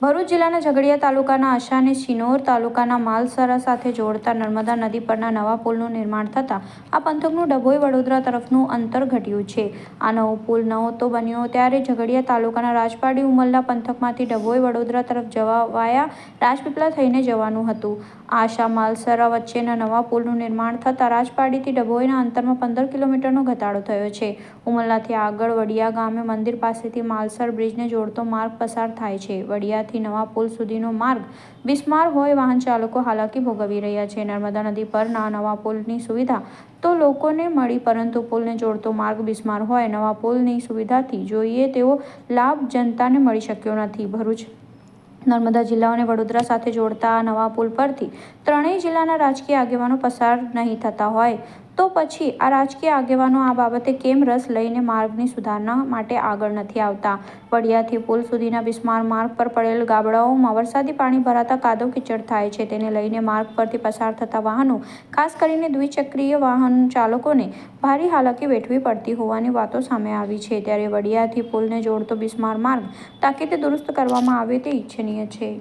ભરૂચ જિલ્લાના ઝઘડિયા તાલુકાના આશાને શિનોર તાલુકાના માલસરા સાથે જોડતા નર્મદા નદી પરના નવા પુલનું નિર્માણ થતાં આ પંથકનું ડભોઈ વડોદરા તરફનું અંતર ઘટ્યું છે. આ નવો પુલ નહોતો બન્યો ત્યારે ઝઘડિયા તાલુકાના રાજપાડી ઉમરલા પંથકમાંથી ડભોઈ વડોદરા તરફ જવા વાયા રાજપીપળા થઈને જવાનું હતું. આશા માલસરા વચ્ચેના નવા પુલનું નિર્માણ થતાં રાજપાડીથી ડભોઈના અંતરમાં પંદર કિલોમીટરનો ઘટાડો થયો છે. ઉમરલાથી આગળ વડિયા ગામે મંદિર પાસેથી માલસર બ્રિજને જોડતો માર્ગ પસાર થાય છે. વડિયાથી નવા પુલ સુધીનો માર્ગ બિસ્માર હોય વાહન ચાલકો હાલાકી ભોગવી રહ્યા છે. નર્મદા નદી પરના નવા પુલની સુવિધા તો લોકોને મળી, પરંતુ પુલને જોડતો માર્ગ બિસ્માર હોય નવા પુલની સુવિધાથી જોઈએ તેવો લાભ જનતાને મળી શક્યો નથી. ભરૂચ નર્મદા જિલ્લાઓને વડોદરા સાથે જોડતા નવા પુલ પરથી ત્રણેય જિલ્લાના રાજકીય આગેવાનો પસાર નહીં થતા હોય. તો પછી આ રાજકીય આગેવાનો આ બાબતે કેમ રસ લઈને માર્ગની સુધારણા માટે આગળ નથી આવતા? વડિયાથી પુલ સુધીના બિસ્માર માર્ગ પર પડેલ ગાબડાઓમાં વરસાદી પાણી ભરાતા કાદવ કીચડ થાય છે. તેને લઈને માર્ગ પરથી પસાર થતા વાહનો, ખાસ કરીને દ્વિચક્રીય વાહન ચાલકોને ભારે હાલાકી વેઠવી પડતી હોવાની વાતો સામે આવી છે. ત્યારે વડિયાથી પુલને જોડતો બિસ્માર માર્ગ તાકીદે દુરુસ્ત કરવામાં આવે તે ઈચ્છનીય છે.